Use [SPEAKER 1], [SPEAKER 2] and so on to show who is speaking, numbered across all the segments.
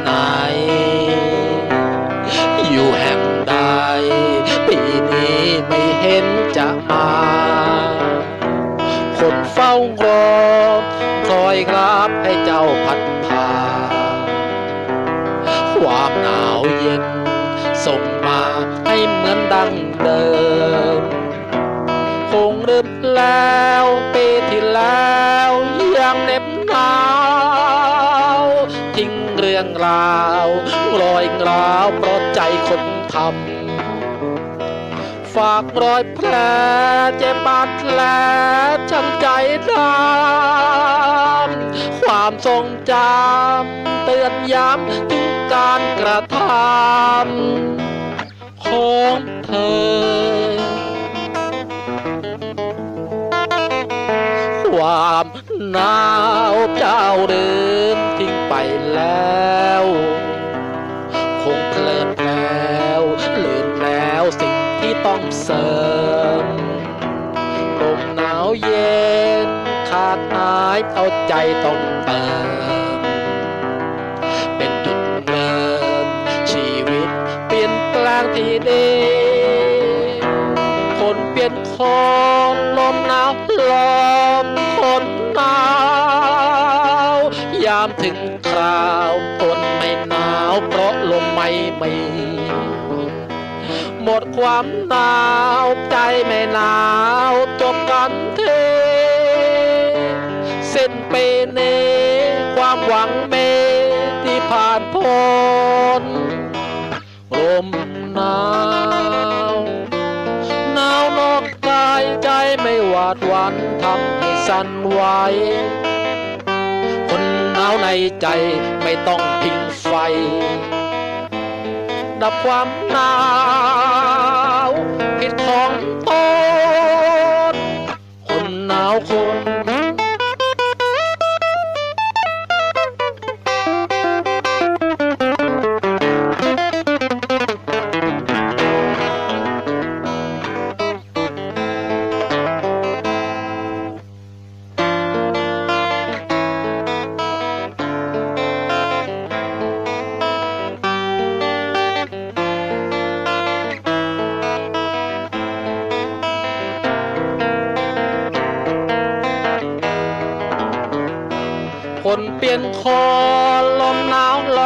[SPEAKER 1] ไหน อยู่แห่งใด ปีนี้ไม่เห็นจะมา คนเฝ้ารอคอยราบให้เจ้าพัดพา ความหนาวเย็น ส่งมาให้เหมือนดังเดิม คงเริ่มแล้วาวรอยราวเพราะใจคนทำฝากรอยแผลเจ็บบาดแผลช้ำใจดำความทรงจำเตือนย้ำถึงการกระทำของเธอความหนาวเจ้าเดินทิ้ง แล้ว คงเพลินแล้วลืมแล้วสิ่งที่ต้องเสริมลมหนาวเย็น ขาดหายเอาใจต้องเติมเป็นจุดเริ่มชีวิตเปลี่ยนแปลงที่ดีคนเปลี่ยนคนลมหนาวลมคนหนาวยามถึงาวทนไม่หนาวเพราะลมไม่มี หมดความหนาวใจไม่หนาวจบกันเทเส้นเปเนความหวังเมที่ผ่านพ้นลมหนาวหนาวนอกกายใจไม่หวาดหวั่นทำให้สั่นไหวาวในใจไม่ต้องพิงไฟ ดับความหนาวผิดของตนคนหนาวคน นเปลี่ยนคนลมหนาวล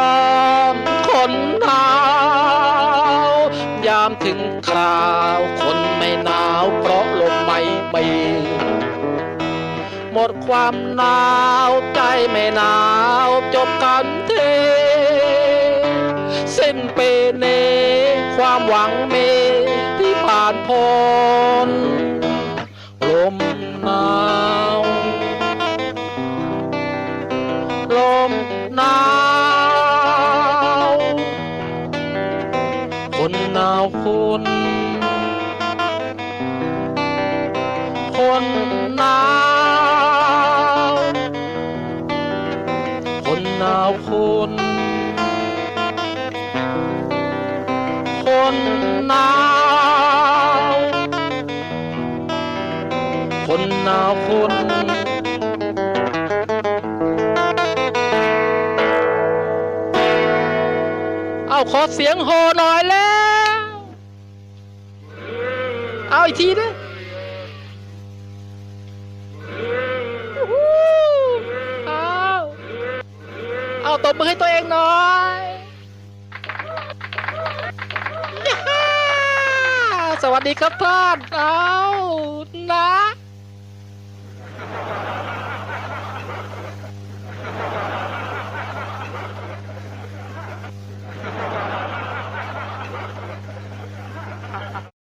[SPEAKER 1] มคนหนาวยามถึงคราวคนไม่หนาวเพราะลมไม่มีหมดความหนาวใจไม่หนาวจบกันเทสิ้นเปเนความหวังเมที่ผ่านพ้น หนาว คนหนาวคนเอาขอเสียงโหหน่อยแล้ว เอาอีกทีนะอู้หูเอาเอาตบมือให้ตัวเองหน่อย สวัสดีครับท่าน เอาหนา